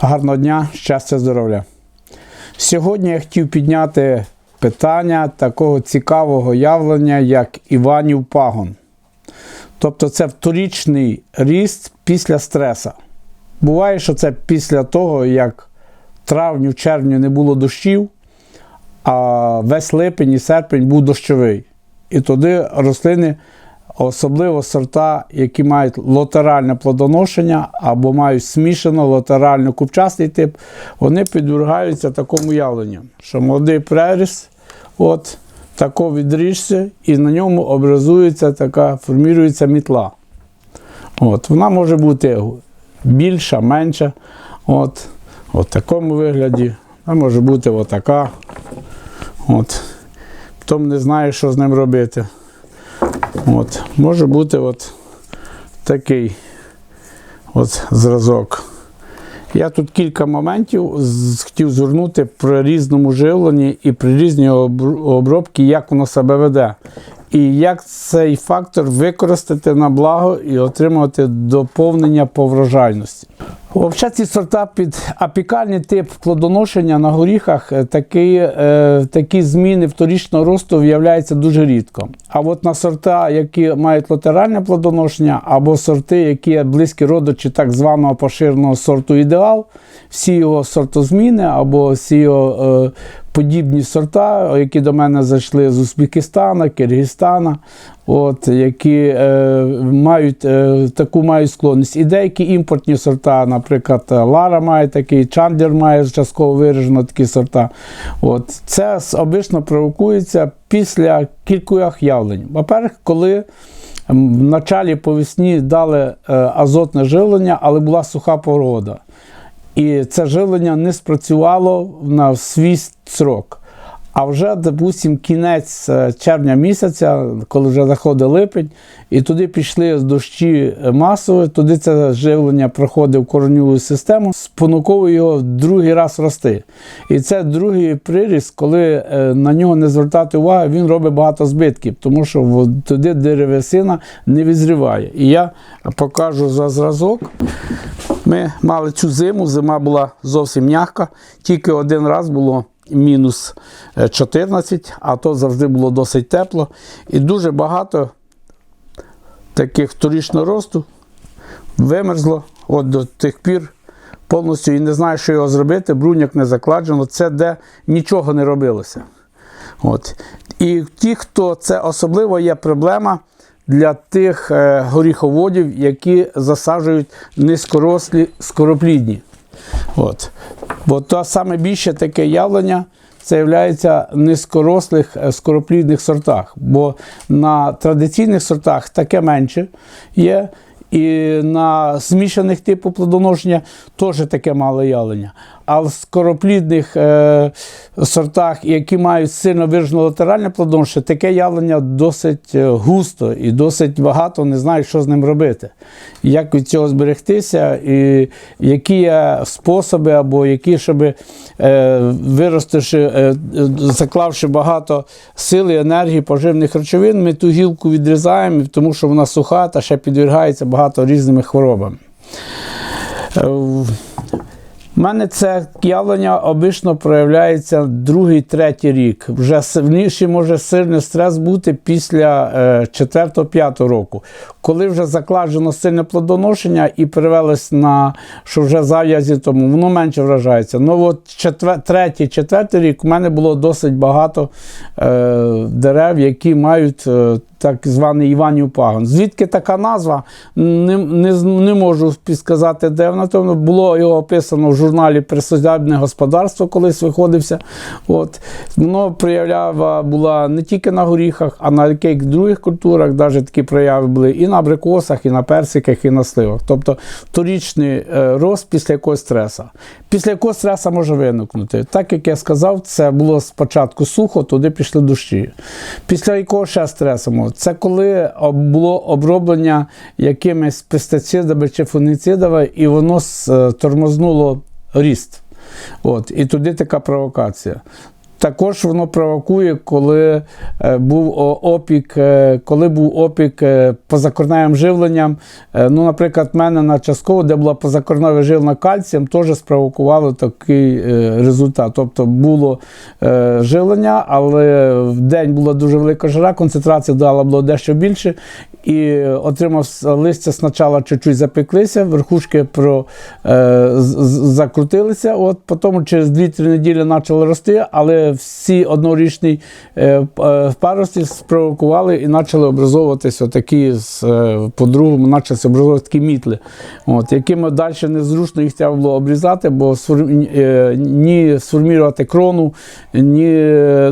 Гарного дня, щастя, здоров'я. Сьогодні я хотів підняти питання такого цікавого явлення, як Іванів пагон. Тобто це вторічний ріст після стреса. Буває, що це після того, як в травню, в червні не було дощів, а весь липень і серпень був дощовий. І тоді рослини, особливо сорта, які мають латеральне плодоношення або мають смішано латерально купчастий тип, вони підвергаються такому явленню, що молодий преріс, от тако відріжся, і на ньому образується така, формірується мітла. От, вона може бути більша, менша. От, от в такому вигляді. Вона може бути отака. От. Потім не знає, що з ним робити. От. Може бути от такий от зразок. Я тут кілька моментів хотів звернути при різному живленні і при різній обробці, як воно себе веде. І як цей фактор використати на благо і отримати доповнення по врожайності. Ці сорта під апікальний тип плодоношення на горіхах е, такі, е, такі зміни вторічного росту виявляються дуже рідко. А от на сорта, які мають латеральне плодоношення, або сорти, які близькі родичі так званого поширеного сорту ідеал, всі його сортозміни або всі його е, подібні сорта, які до мене зайшли з Узбекистана, Киргизстана, от, які е, мають е, таку мають склонність. І деякі імпортні сорта, наприклад, Лара має такий, Чандер має частково виражено такі сорта. От. Це обично провокується після кількох явлень. По-перше, коли в началі по весні дали е, азотне живлення, але була суха погода. І це живлення не спрацювало на свій срок. А вже, допустим, кінець е, червня місяця, коли вже заходить липень, і туди пішли дощі масові, туди це живлення проходить в кореневу систему, спонуковує його другий раз рости. І це другий приріст, коли е, на нього не звертати увагу, він робить багато збитків, тому що туди деревесина не відзріває. І я покажу за зразок. Ми мали цю зиму, зима була зовсім м'яка, тільки один раз було мінус е, 14, а то завжди було досить тепло. І дуже багато таких вторічного росту вимерзло от до тих пір повністю і не знаю, що його зробити, бруняк не закладжено, це де нічого не робилося. От. І ті, хто це особливо є проблема для тих е, горіховодів, які засаджують низькорослі скороплідні. От. Бо то саме більше таке явлення це є низькорослих е, скороплідних сортах. Бо на традиційних сортах таке менше є. І на змішаних типу плодоношення теж таке мале явлення. А в скороплідних е, сортах, які мають сильно виражене латеральне плодоношення, таке явлення досить е, густо і досить багато не знають, що з ним робити. Як від цього зберегтися, і які є способи, або які, щоб е, виростивши, е, заклавши багато сили, енергії, поживних речовин, ми ту гілку відрізаємо, тому що вона суха та ще підвергається багато різними хворобами. Е, у мене це явлення обично проявляється другий, третій рік. Вже сильніший може сильний стрес бути після е, 4-5 року, коли вже закладено сильне плодоношення і перевелось на що вже зав'язі, тому воно менше вражається. Ну от четвер, третій, четвертий рік у мене було досить багато е, дерев, які мають. Е, так званий Іванів пагон. Звідки така назва? Не, не, не можу підсказати, де вона. Тому було його описано в журналі Присадябне господарство, колись виходився. От. Воно проявлява була не тільки на горіхах, а на яких других культурах, навіть такі прояви були і на абрикосах, і на персиках, і на сливах. Тобто вторічний е, рост після якогось стреса. Після якого стреса може виникнути. Так як я сказав, це було спочатку сухо, туди пішли дощі. Після якого ще стресу? Це коли було оброблення якимись пестицидами чи фунгіцидами, і воно е, тормознуло ріст. От, і туди така провокація. Також воно провокує, коли е, був опік, е, коли був опік е, позакорневим живленням. Ну, наприклад, в мене на частково, де була позакорневе живлення кальцієм, теж спровокувало такий результат. Тобто було живлення, але в день була дуже велика жара, концентрація дала було дещо більше. І отримав листя спочатку чуть-чуть запеклися, верхушки про, закрутилися. От, потім через 2-3 неділі почали рости, але всі однорічні е, е, парості спровокували і почали образовуватися отакі е, по-другому, почалися образовувати такі мітли, от, якими далі незручно їх треба було обрізати, бо ні сформувати крону, ні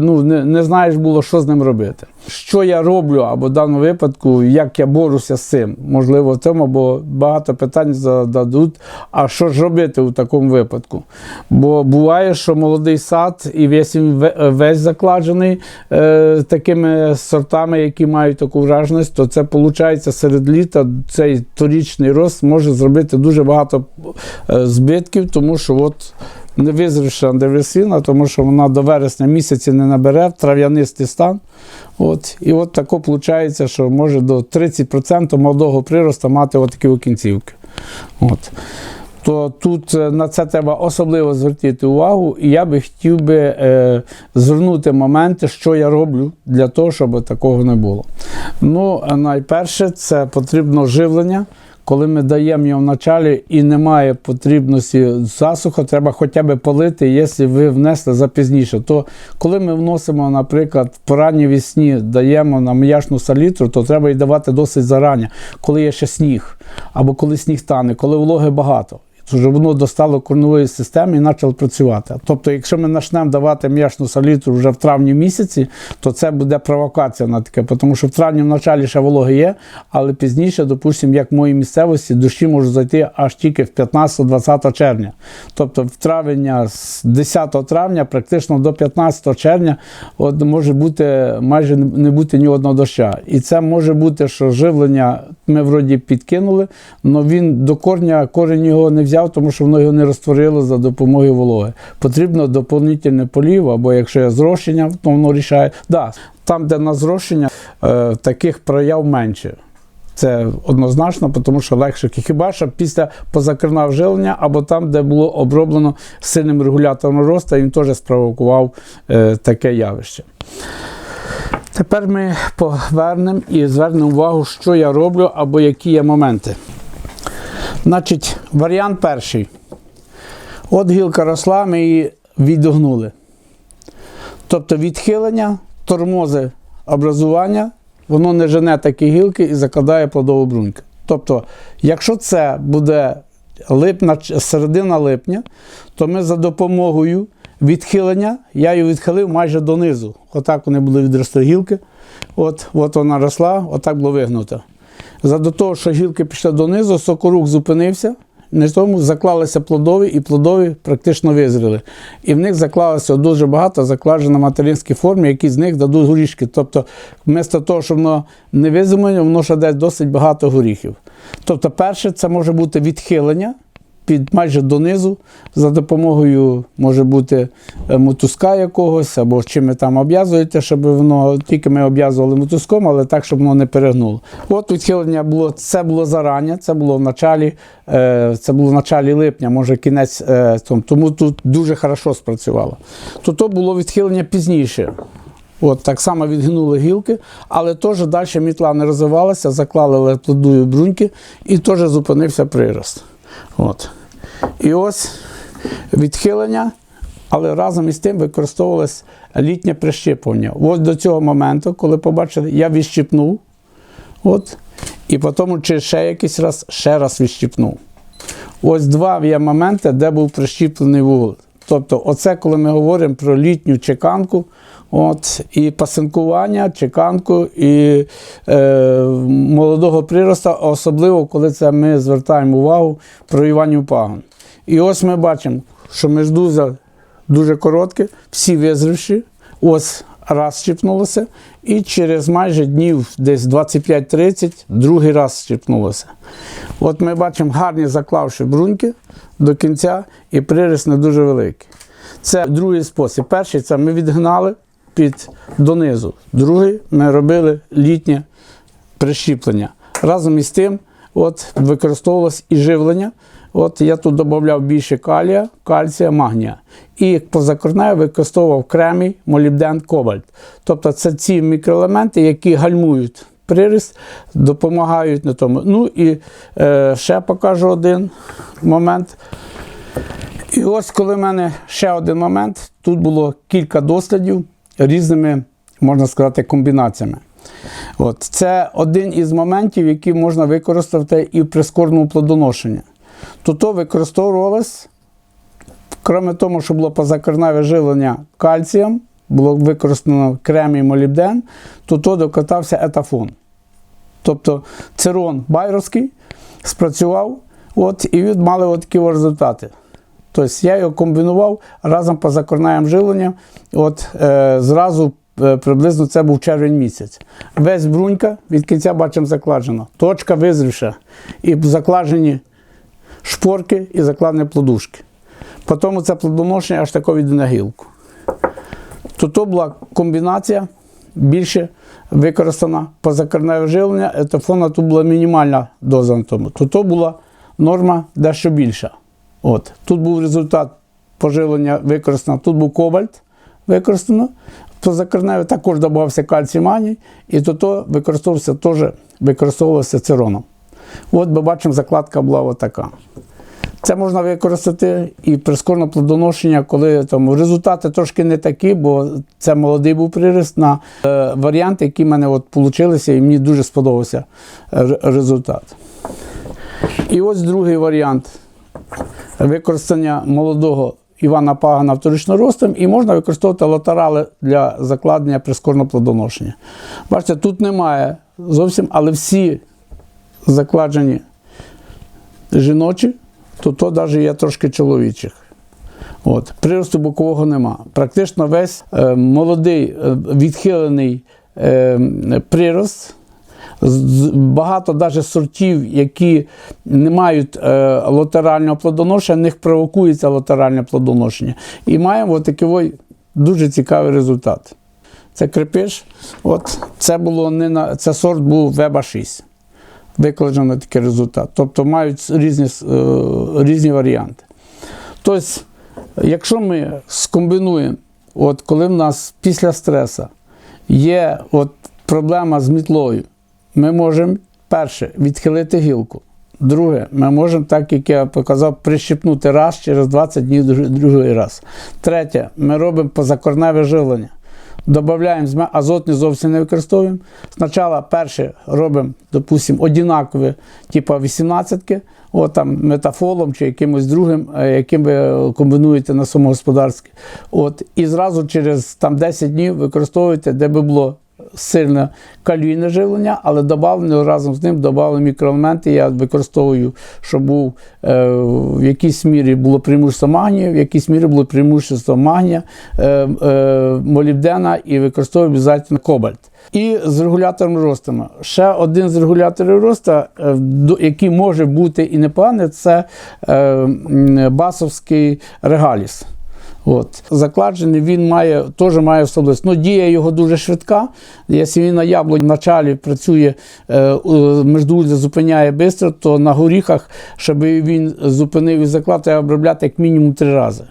ну, не, не знаєш було, що з ним робити. Що я роблю, або в даному випадку, як я боруся з цим? Можливо, в цьому, бо багато питань зададуть. А що ж робити у такому випадку? Бо буває, що молодий сад і весь він весь закладений е, такими сортами, які мають таку враженість, то це виходить серед літа цей торічний рост може зробити дуже багато е, збитків, тому що от визрівша андервесина, тому що вона до вересня місяці не набере трав'янистий стан. От, і от тако виходить, що може до 30% молодого приросту мати отакі от кінцівки. От. То тут е, на це треба особливо звернути увагу, і я би хотів би е, звернути моменти, що я роблю для того, щоб такого не було. Ну, найперше, це потрібно живлення. Коли ми даємо його в началі і немає потрібності засуха, треба хоча б полити, якщо ви внесли запізніше. То коли ми вносимо, наприклад, в ранній весні даємо на м'яшну салітру, то треба її давати досить зарані, коли є ще сніг, або коли сніг тане, коли вологи багато. Щоб воно достало корневої системи і почало працювати. Тобто, якщо ми почнемо давати м'ясну салітру вже в травні місяці, то це буде провокація на таке, тому що в травні в началі ще вологи є, але пізніше, допустимо, як в моїй місцевості, дощі можуть зайти аж тільки в 15-20 червня. Тобто в травня з 10 травня практично до 15 червня от може бути майже не бути ні одного доща. І це може бути, що живлення ми вроді підкинули, але він до корня корінь його не взяв, тому що воно його не розтворило за допомогою вологи. Потрібно доповнительне полів, або якщо є зрощення, то воно рішає. Да, там, де на зрощення, е, таких прояв менше. Це однозначно, тому що легше. Хіба що після позакривного жилення, або там, де було оброблено сильним регулятором росту, він теж спровокував е, таке явище. Тепер ми повернемо і звернемо увагу, що я роблю або які є моменти. Значить, варіант перший. От гілка росла, ми її відогнули. Тобто відхилення, тормози образування, воно не жене такі гілки і закладає плодову бруньку. Тобто, якщо це буде липна, середина липня, то ми за допомогою відхилення, я її відхилив майже донизу. Отак вони були відрости гілки. От, от вона росла, отак було вигнуто. За до того, що гілки пішли донизу, сокорук зупинився. На тому заклалися плодові, і плодові практично визріли. І в них заклалося дуже багато закладжено на материнській формі, які з них дадуть горішки. Тобто, вмісто того, що воно не визимлення, воно ще дасть досить багато горіхів. Тобто, перше, це може бути відхилення під майже донизу, за допомогою може бути е, мотузка якогось, або чим ви там обв'язуєте, щоб воно тільки ми обв'язували мотузком, але так, щоб воно не перегнуло. От відхилення було, це було зарання, це було в началі, е, це було в началі липня, може кінець, е, тому- тут дуже хорошо спрацювало. То то було відхилення пізніше. От так само відгинули гілки, але теж далі мітла не розвивалася, заклали плодові бруньки і теж зупинився прирост. От. І ось відхилення, але разом із тим використовувалось літнє прищипування. Ось до цього моменту, коли побачили, я відщипнув. От, і потім через ще якийсь раз ще раз відщипнув. Ось два є моменти, де був прищіплений вугол. Тобто, оце коли ми говоримо про літню чеканку, от, і пасинкування, чеканку і е, молодого приросту, особливо коли це ми звертаємо увагу про Іванів пагон. І ось ми бачимо, що междуза дуже коротке, всі визрівші, ось раз щіпнулося, і через майже днів, десь 25-30, другий раз щіпнулося. От ми бачимо гарні заклавші бруньки до кінця, і приріст не дуже великий. Це другий спосіб. Перший це ми відгнали під донизу. Другий ми робили літнє прищіплення. Разом із тим, от використовувалось і живлення. От я тут додавав більше калія, кальція, магнія. І позакорнею використовував кремій, молібден, кобальт. Тобто це ці мікроелементи, які гальмують приріст, допомагають на тому. Ну і е, ще покажу один момент. І ось коли в мене ще один момент, тут було кілька дослідів різними, можна сказати, комбінаціями. От. Це один із моментів, які можна використати і в прискорному плодоношенні. Тут використовувалось, крім того, що було позакорневе живлення кальцієм, було використано кремій молібден, то докатався етафон. Тобто цирон байровський спрацював, от, і від мали такі результати. Тобто я його комбінував разом по закорнаєм живлення. От е, зразу е, приблизно це був червень місяць. Весь брунька від кінця бачимо закладжено. Точка визрівша. І закладжені шпорки і закладені плодушки. Потім це плодоношення аж тако йде на гілку. То то була комбінація більше використана позакорневе живлення, етафона тут була мінімальна доза на. То то була норма дещо більша. От. Тут був результат поживлення використано, тут був кобальт використано. Позакорневе також додавався кальцій магній, і то, то використовувався теж використовувався цироном. От ми бачимо, закладка була отака. Це можна використати і прискорне плодоношення, коли там результати трошки не такі, бо це молодий був приріст на е, варіанти, які в мене от получилися, і мені дуже сподобався е, результат. І ось другий варіант використання молодого Івана Пагана вторично ростом, і можна використовувати латерали для закладення прискорного плодоношення. Бачите, тут немає зовсім, але всі закладені жіночі, то то навіть є трошки чоловічих. От. Приросту бокового нема. Практично весь е, молодий е, відхилений е, прирост. Багато навіть сортів, які не мають е, латерального плодоношення, в них провокується латеральне плодоношення. І маємо такий дуже цікавий результат. Це крепиш. От це було не на це сорт був Веба 6. Викладено такий результат. Тобто мають різні, е, різні варіанти. Тобто, якщо ми скомбінуємо, от коли в нас після стресу є от проблема з мітлою, ми можемо перше відхилити гілку. Друге, ми можемо, так як я показав, прищепнути раз через 20 днів другий раз. Третє, ми робимо позакорневе живлення. Додаємо азот не зовсім не використовуємо. Спочатку перше робимо, допустимо, однакові, типу 18-ки, от там метафолом чи якимось другим, е, яким ви комбінуєте на самогосподарське. От, і зразу через там, 10 днів використовуєте, де би було сильне калійне живлення, але добавлено разом з ним додали мікроелементи. Я використовую, щоб був е, в якійсь мірі було преимущество магнію, в якійсь мірі було преимущество магнія, е, е, молібдена і використовую обов'язково кобальт. І з регулятором росту. Ще один з регуляторів росту, е, який може бути і непоганий, це е, басовський регаліс. От. Закладений він має, теж має особливість. Ну, дія його дуже швидка. Якщо він на яблуні в началі працює, е, междуузя зупиняє швидко, то на горіхах, щоб він зупинив і заклад, треба обробляти як мінімум три рази.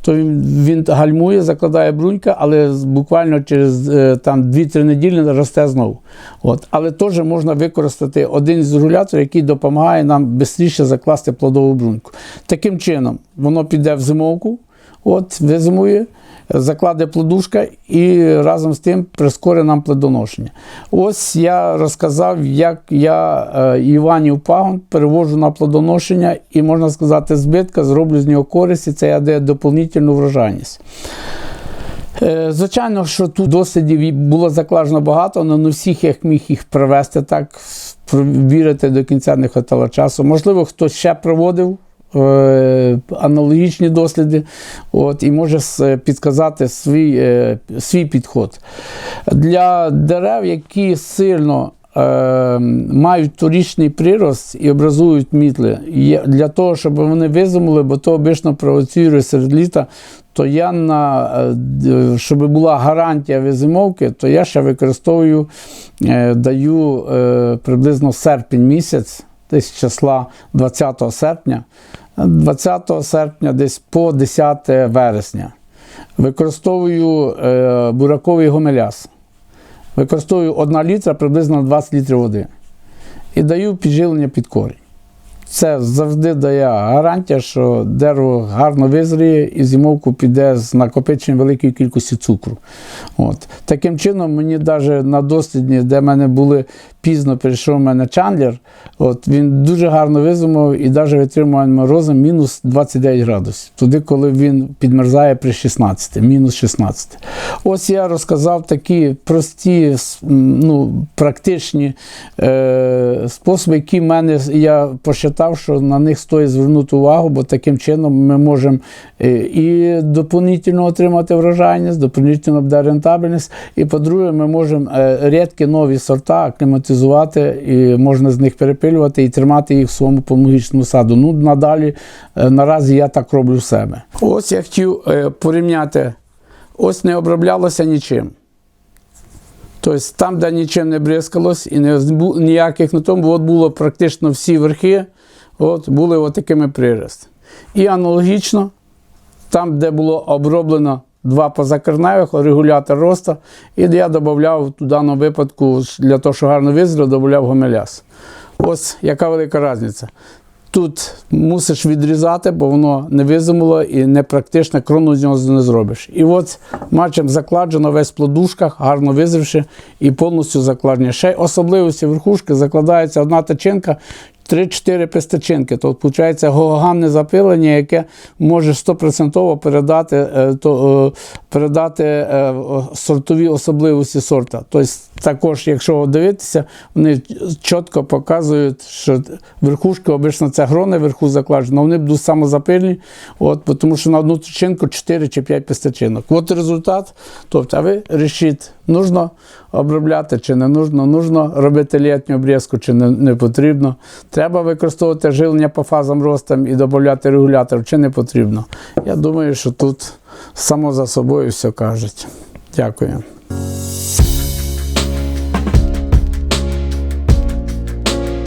То він, він гальмує, закладає брунька, але буквально через е, там 2-3 неділі росте знову. От. Але теж можна використати один з регуляторів, який допомагає нам швидше закласти плодову бруньку. Таким чином, воно піде в зимовку, от, визимує, закладе плодушка і разом з тим прискорить нам плодоношення. Ось я розказав, як я е, Іванів пагон перевожу на плодоношення і, можна сказати, збитка, зроблю з нього користь, і це я дає доповнительну врожайність. Е, Звичайно, що тут дослідів було закладено багато, але не всіх я міг їх провести так, вірити до кінця не хватало часу. Можливо, хтось ще проводив аналогічні досліди от, і може підказати свій, е, свій підход. Для дерев, які сильно е, мають торічний прирост і образують мітли. Для того, щоб вони визимали, бо то обично провоцює серед літа, то я на, е, щоб була гарантія визимовки, то я ще використовую, е, даю е, приблизно серпень місяць, десь числа 20 серпня, 20 серпня десь по 10 вересня. Використовую е, бураковий гомеляс. Використовую 1 літра приблизно 20 літрів води. І даю підживлення під корінь. Це завжди дає гарантія, що дерево гарно визріє і зимовку піде з накопиченням великої кількості цукру. От. Таким чином, мені навіть на дослідні, де в мене були пізно прийшов в мене чандлер, от, він дуже гарно визимав і навіть витримує морози мінус 29 градусів. Туди, коли він підмерзає при 16, мінус 16. Ось я розказав такі прості, ну, практичні е, способи, які мене я посчитав, що на них стоїть звернути увагу, бо таким чином ми можемо е, і доповнительно отримати врожайність, доповнительно буде рентабельність. І по-друге, ми можемо е, рідкі нові сорта акліматизувати, і можна з них перепилювати і тримати їх в своєму помогічному саду. Ну, надалі, е, наразі я так роблю в себе. Ось я хотів е, порівняти, ось не оброблялося нічим. Тобто там, де нічим не бризкалось і не ніяких на тому, от було практично всі верхи, от, були от такими прирост. І аналогічно, там, де було оброблено два позакорневих, регулятор росту, і я додавав в даному випадку, для того, щоб гарно визріло, додавав гомеляс. Ось яка велика різниця. Тут мусиш відрізати, бо воно не визимуло і непрактично, крону з нього не зробиш. І от мачем закладено весь в плодушках, гарно визривши і повністю закладені. Ще особливості верхушки закладається одна тачинка, 3-4 пестичинки. Тобто, виходить, гологамне запилення, яке може 100% передати, е, то, е, передати е, сортові особливості сорта. Тобто, також, якщо дивитися, вони чітко показують, що верхушки, обично це грони вверху закладені, вони будуть самозапильні, от, тому що на одну тичинку 4 чи 5 пестичинок. От результат. Тобто, а ви рішіть, нужно обробляти чи не нужно, нужно робити літню обрізку чи не, не потрібно. Треба використовувати живлення по фазам росту і додати регулятор, чи не потрібно. Я думаю, що тут само за собою все кажуть. Дякую.